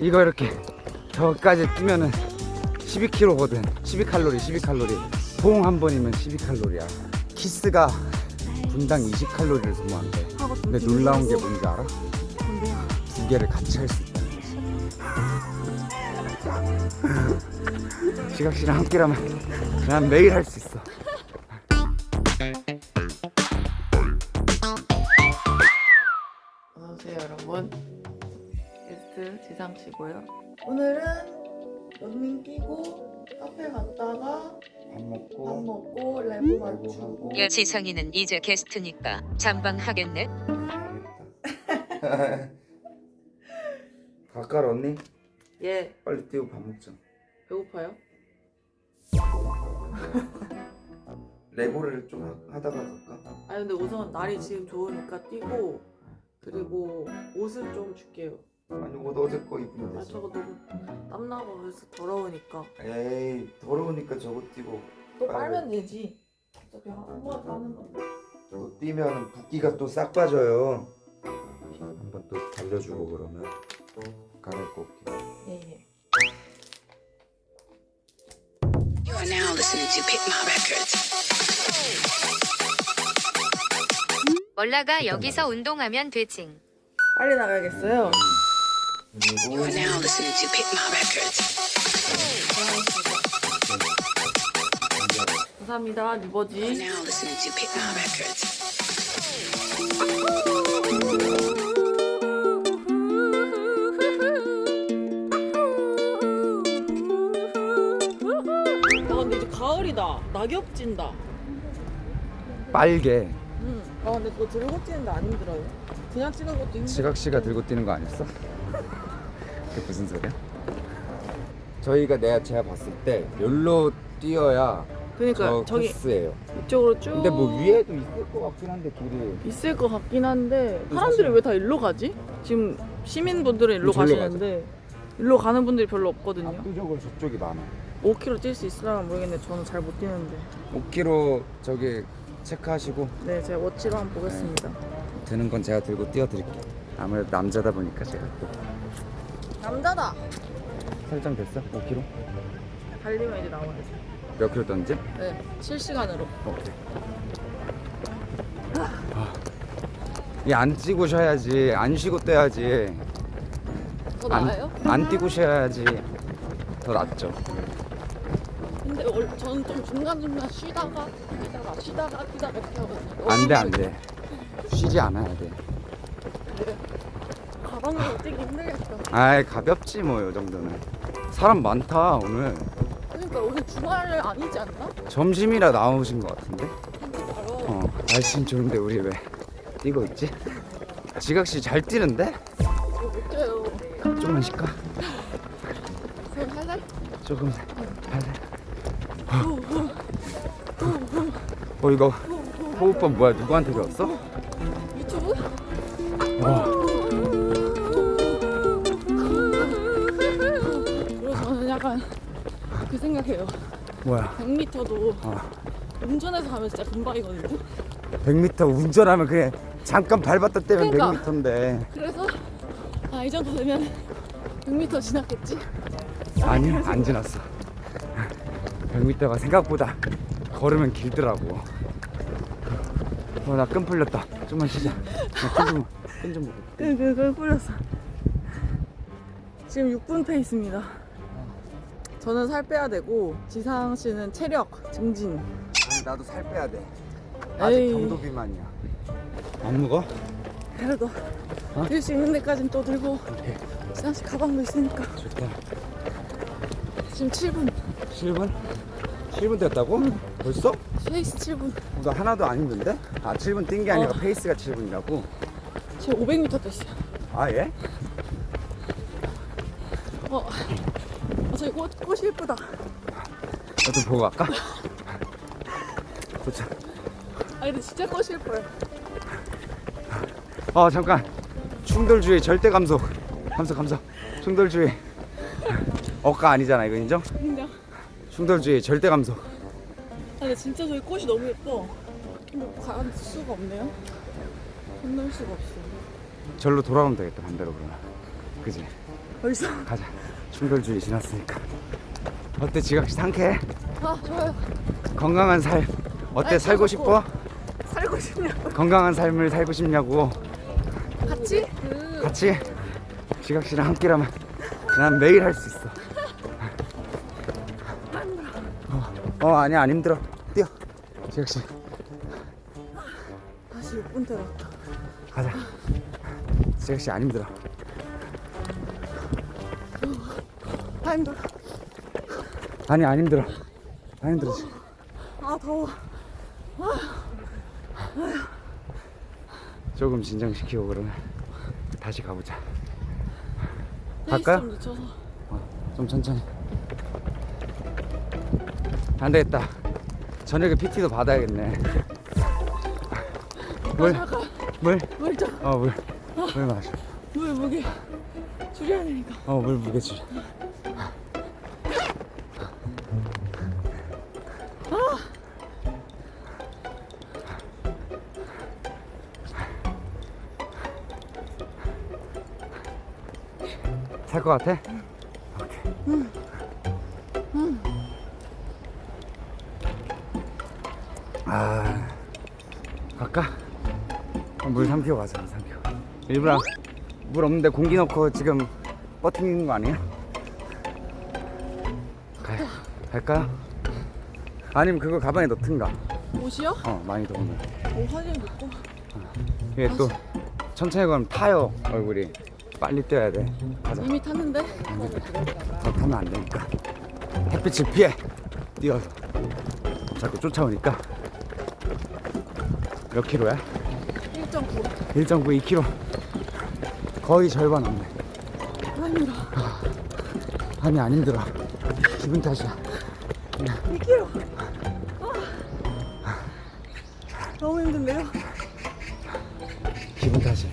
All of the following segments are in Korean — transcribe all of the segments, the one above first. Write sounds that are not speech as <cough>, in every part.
이거 이렇게 저까지 뛰면은 12kg거든 12칼로리 12칼로리. 봉한 번이면 12칼로리야. 키스가 분당 20칼로리를 소모한대. 근데 놀라운 게. 뭔지 알아? 두 개를 같이 할 수 있다는 거지. <laughs> 지각 씨랑 함께라면 난 매일 할 수 있어. 어서오세요 여러분 게스트 지상씨고요 오늘은 런닝 뛰고 카페 갔다가 밥 밥 먹고 먹고 랩 맞추고 야 지성이는 이제 게스트니까 잠방 하겠네. 갈까 <laughs> 언니? 예 빨리 뛰고 밥 먹자 배고파요? <laughs> 레고를 좀 하- 하다가 갈까? 아니 근데 우선 날이 지금 좋으니까 뛰고 그리고 옷을 좀 줄게요 아니 옷 어제 거 입으면 아 되지 저거 너무 땀나고 그래서 더러우니까. 에이 더러우니까 저거 뛰고 또 빨면 되지. 어차피 한번 하는 건데 저거 뛰면 붓기가 또 싹 빠져요. 한번 또 달려주고 그러면 갈아입고 올게 예예. You are now listening to Pick My Records. 몰라가 여기서 운동하면 되징. 빨리 나가야겠어요 You 그리고 are now listening to Pick My Records. 감사합니다 You are 리버지 now listening to Pick My Records. 아 근데 이제 가을이다 낙엽 진다 빨개 응. 아 근데 그거 들고 뛰는데 안 힘들어요? 그냥 뛰는 것도 힘들어 지각씨가 들고 뛰는 거 아니었어? 그게 무슨 소리야? 저희가 내가 제가 봤을 때 여기로 뛰어야 그러니까 저 저기 코스예요. 이쪽으로 쭉 근데 뭐 위에도 있을 것 같긴 한데 길이. 있을 것 같긴 한데 사람들이 사실- 왜 다 일로 가지? 지금 시민분들은 일로 절로 가시는데 일로 가는 분들이 별로 없거든요. 압도적으로 저쪽이 많아 5km 뛸 수 있으려면 모르겠는데 저는 잘 못 뛰는데. 5km 저기 체크하시고. 네 제가 워치로 한번 보겠습니다. 드는 건 제가 들고 뛰어드릴게요. 아무래도 남자다 보니까 제가 또 남자다. 설정됐어? 5km? 달리면 이제 나와야죠 몇 킬로 던지? 네 실시간으로. 오케이. 아. 이안 뛰고 쉬어야지. 안 쉬고 뛰어야지. 더 안, 나아요? 안 뛰고 쉬어야지 더 낫죠. 근데 월, 저는 좀 중간중간 쉬다가 뛰다가 쉬다가 뛰다가 이렇게 하거든요. 안돼 안 돼. 쉬지 않아야 돼. 가 방으로 뛰기 힘들겠다 아이 가볍지 뭐 요 정도는 사람 많다 오늘 그러니까 오늘 주말 아니지 않나? 점심이라 나오신 것 같은데 진짜로 어 날씨는 좋은데 우리 왜 뛰고 있지? 지각씨 잘 뛰는데? 이거 못 뛰어요 조금만 쉴까? 그럼 할래? 조금 할래? 어 이거 호흡법 뭐야 누구한테 배웠어? 유튜브? 와 그 생각해요. 뭐야? 100m도 어. 운전해서 가면 진짜 금방이거든요. 100m 운전하면 그냥 잠깐 밟았다 떼면 그러니까. 100m인데. 그래서 아 이 정도 되면 100m 지났겠지? 아니 안 지났어. 100m가 생각보다 걸으면 길더라고. 어 나 끈 풀렸다. 좀만 쉬자. 끈좀 먹고. 그, 그, 그 뿌렸어. 지금 6분 페이스입니다 저는 살 빼야 되고 지상 씨는 체력 증진 아니 나도 살 빼야 돼 아직 에이. 경도 비만이야 안 먹어? 그래도 어? 들 수 있는 데까지는 또 들고 오케이 지상 씨 가방도 있으니까 좋다 지금 7분 7분? 7분 됐다고? 벌써? 페이스 7분 나 하나도 안 힘든데? 아 7분 뛴 게 아니라 어. 페이스가 7분이라고? 지금 500m 됐어요 아 예? 어, 어 저기 꽃, 꽃이 예쁘다. 나좀 보고 갈까? 도착 아 근데 진짜 꽃이 예뻐요. 어 잠깐. 충돌주의 절대 감속. 감속 감속. 충돌주의. 억가 아니잖아 이거 인정? 그냥 충돌주의 절대 감속. 아 근데 진짜 저기 꽃이 너무 예뻐. 근데 갈 수가 없네요. 건널 수가 없어. 절로 돌아오면 되겠다 반대로 그러면. 그지? 벌써? 가자. 충돌주의 지났으니까. 어때 지각시 상쾌해? 아 좋아요. 건강한 삶 어때 아니, 살고 싶어? 살고 싶냐고. 건강한 삶을 살고 싶냐고 같이? 그 같이 지각시랑 함께라면 난 매일 할 수 있어. 어, 어 아니야 안 힘들어. 뛰어. 지각시 다시 6분 때렸다. 가자. 지각시 안 힘들어. 다 힘들어. 아니 안 힘들어. 안 힘들어. 지금. 아 더워. 조금 진정시키고 그러면 다시 가보자. 페이스 갈까요? 좀 늦춰서. 어, 좀 천천히. 안 되겠다. 저녁에 PT도 받아야겠네. <laughs> 물, 물, 물 좀. 어 물, 물 마셔. 물 무게 줄여야 되니까. 어 물 무게 줄. 살 것 같아? 오케이. 아, 갈까? 어, 물 삼키고 가자, 물 삼키고. 일부러 물 없는데 공기 넣고 지금 버티는 거 아니야? 갈, 갈까요? 아니면 그거 가방에 넣든가. 옷이요? 어, 많이 더우면. 옷 사진 넣고. 이게 또 천천히 가면 타요, 얼굴이. 빨리 뛰어야 돼. 가자. 이미 탔는데 더 타면 안 되니까. 햇빛을 피해. 뛰어서. 자꾸 쫓아오니까. 몇 킬로야? 1.9. 1.9, 2킬로. 거의 절반 없네. 아 힘들어. 아니, 안 힘들어. 기분 탓이야. 2kg. 아. 너무 힘든데요? 기분 탓이.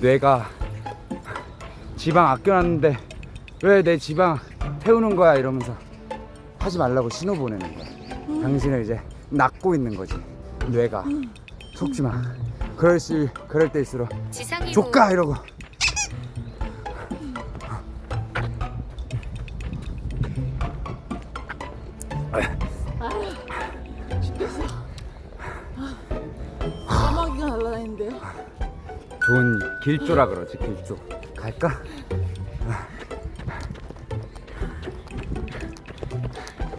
뇌가 지방 아껴놨는데 왜 내 지방 태우는 거야 이러면서 하지 말라고 신호 보내는 거야. 당신을 이제 낚고 있는 거지. 뇌가 속지 마. 그럴 수 그럴 때일수록 지상이고 조까 이러고. 아, 날아다니는데요? 좋은 길조라 그러지 길조. 갈까?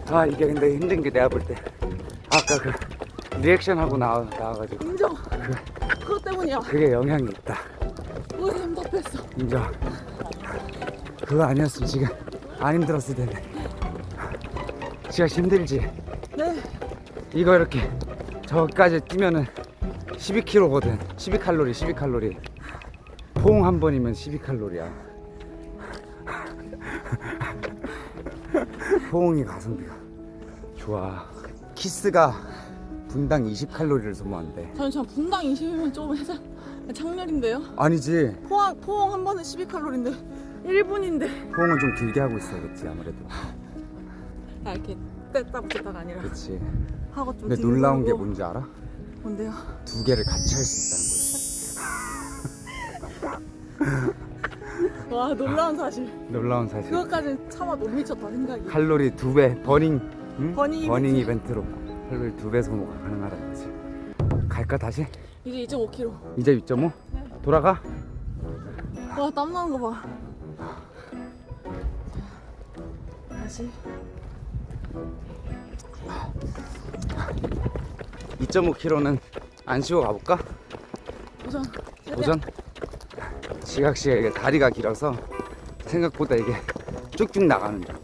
아 이게 근데 힘든 게 내가 볼 때 아까 그 리액션 하고 나와 나와가지고 인정. 그것 때문이야. 그게 영향이 있다. 왜 힘답했어? 인정. 그거 아니었으면 지금 안 힘들었을 텐데. 지가 힘들지. 네. 이거 이렇게 저까지 뛰면은 12kg거든. 12칼로리, 12칼로리. 포옹 한 번이면 12칼로리야. 포옹이 <laughs> 가성비가 좋아. 키스가 분당 20칼로리를 소모한대. 잠시만 분당 20이면 조금 해장 창렬인데요? 아니지. 포항, 포옹 한 번에 12칼로리인데 1분인데 포옹은 좀 길게 하고 있어야겠지 아무래도. 아 이렇게 뗐다 붙였다가 아니라 그렇지. 하고 좀 근데 놀라운 게. 뭔지 알아? 뭔데요? 두 개를 같이 할 수 와 놀라운 사실 놀라운 사실. 그것까지 차마 못 미쳤다 생각이 칼로리 두 배 버닝 응? 버닝 이벤트로 칼로리 두 배 소모가 가능하다는 거지. 갈까 다시? 이제 2.5kg 이제 6.5? 돌아가? 와 땀나는 거 봐 다시 2.5km는 안 쉬고 가볼까? 우선 도전? 지각시에 이게 다리가 길어서 생각보다 이게 쭉쭉 나가는 줄.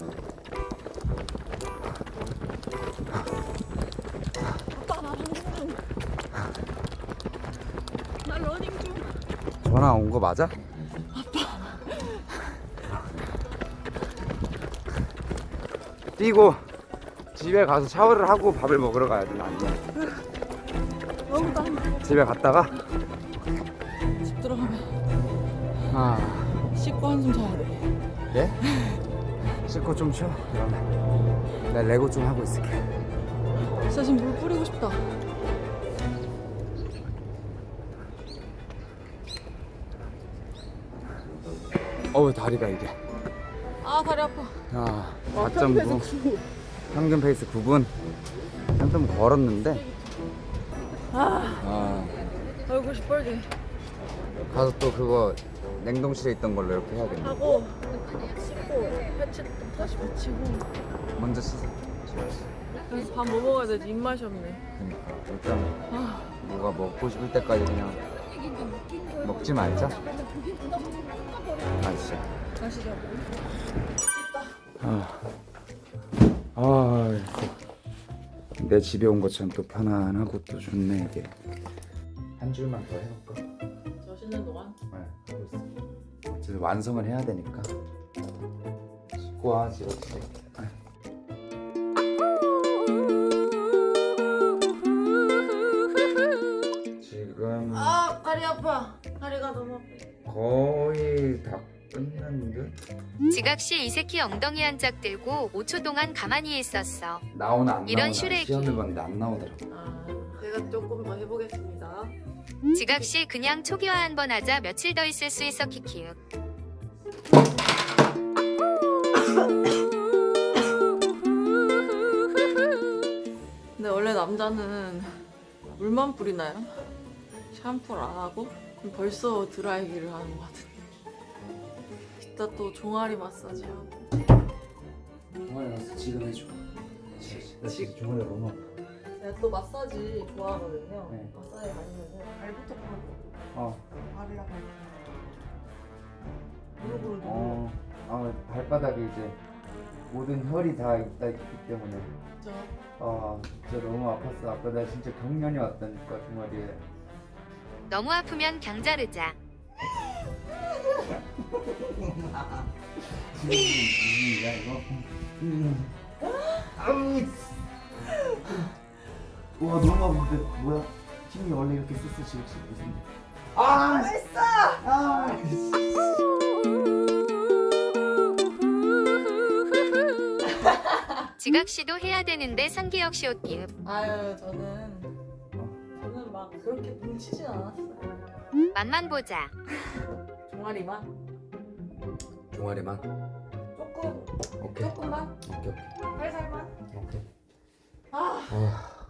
아빠 나 러닝 중 전화 온 거 맞아? 뛰고 집에 가서 샤워를 하고 밥을 먹으러 가야 되나 아니야? 너무 땀 집에 갔다가 아 씻고 한숨 자야 돼 예? 씻고 좀 쉬어 그러면 나 레고 좀 하고 있을게 진짜 지금 물 뿌리고 싶다 어우 다리가 이게 아 다리 아파. 야, 와, 4.9 평균에서 구. 평균 페이스 9분. 좀 걸었는데. 아 아, 얼굴 시뻘게 가서 또 그거 냉동실에 있던 걸로 이렇게 해야겠네. 하고 씻고 패치 또 다시 붙이고. 먼저 씻어. 그래서 밥 뭐 먹어야 되지 입맛이 없네. 그러니까 일단 아 뭐가 먹고 싶을 때까지 그냥 먹지 말자. 아 진짜. 다시 잡고. 아, 아, 내 집에 온 것처럼 또 편안하고 또 좋네 이게. 한 줄만 더 해볼까? 완성을 해야 되니까. 와, 지럽지. 지금 아 다리 아파. 다리가 너무 아파. 거의 다 끝난 듯? 지각시 이세키 엉덩이 한 짝 들고 5초 동안 가만히 있었어. 나오나 안 이런 나오나 슈렉이. 시험해봤는데 안 나오더라고. 아 제가 조금 더 해보겠습니다. 지각시 그냥 초기화 한 번 하자 며칠 더 있을 수 있어 키키윽. 남자는 물만 뿌리나요? 샴푸를 안 하고? 벌써 드라이기를 하는 것 같은데. 이따 또 종아리 마사지 하고. 종아리 가서 지금 해줘. 나 지금 종아리 너무 아파. 제가 또 마사지 좋아하거든요. 네. 마사지 가면 발부터 하고 어, 발이랑 무릎으로 누르고. 어, 아 발바닥에 이제 모든 혈이 다 있다 있기 때문에 진짜 아 진짜 너무 아팠어. 아까 나 진짜 경련이 왔다니까 종아리에. 너무 아프면 경 자르자. 야 <laughs> 이거. 음. 아우. 와 너무 아픈데 뭐야? 힘이 원래 이렇게 지금 무슨? 아 됐어. 아. 지각 시도 해야 되는데 성기역 시옷기읍. 아유 저는 저는 막 그렇게 뭉치진 않았어요. 맛만 보자. 종아리만 종아리만. 조금 오케이. 조금만 오케이 오케이. 살살만. 오케이. 아 아.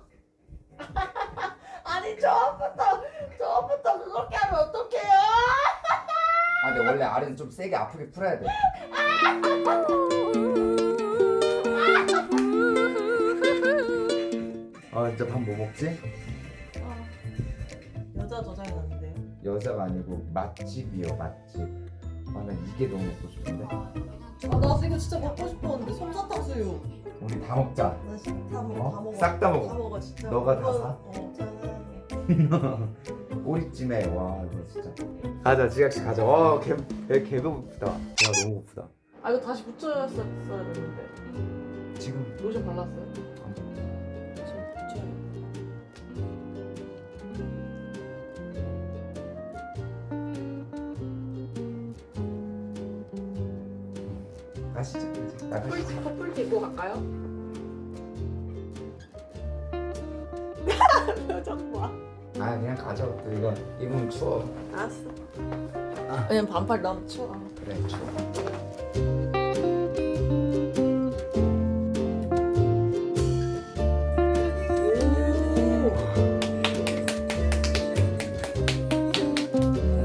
<laughs> 아니 처음부터 처음부터 그렇게 하면 어떡해요? 아 근데 원래 아래는 좀 세게 아프게 풀어야 돼. <laughs> 아 진짜 밥뭐 먹지? 아, 여자 더잘 났는데요. 여자가 아니고 맛집이요 맛집. 아 나 이게 너무 먹고 싶은데. 아나 이거 진짜 먹고 싶었는데 솜사탕 수육. 우리 다 먹자. 나 진짜 다 먹어 어? 다 먹어. 싹다 먹어. 다 먹어 진짜. 너가 다 이거- 사? 어 <laughs> 짠해. 꼬리찜에 와 이거 진짜. 가자 지각씨 가자. 와개 개 배고프다. 와 너무 고프다. 아 이거 다시 붙여야 했는데 지금 로션 발랐어요? 가시죠. 이제 나가시죠. 커플 커플 입고 갈까요? 표정 봐. 아 그냥. 또 이건 입으면 추워. 알았어. 왜냐면 반팔 너무 추워. 그래 추워.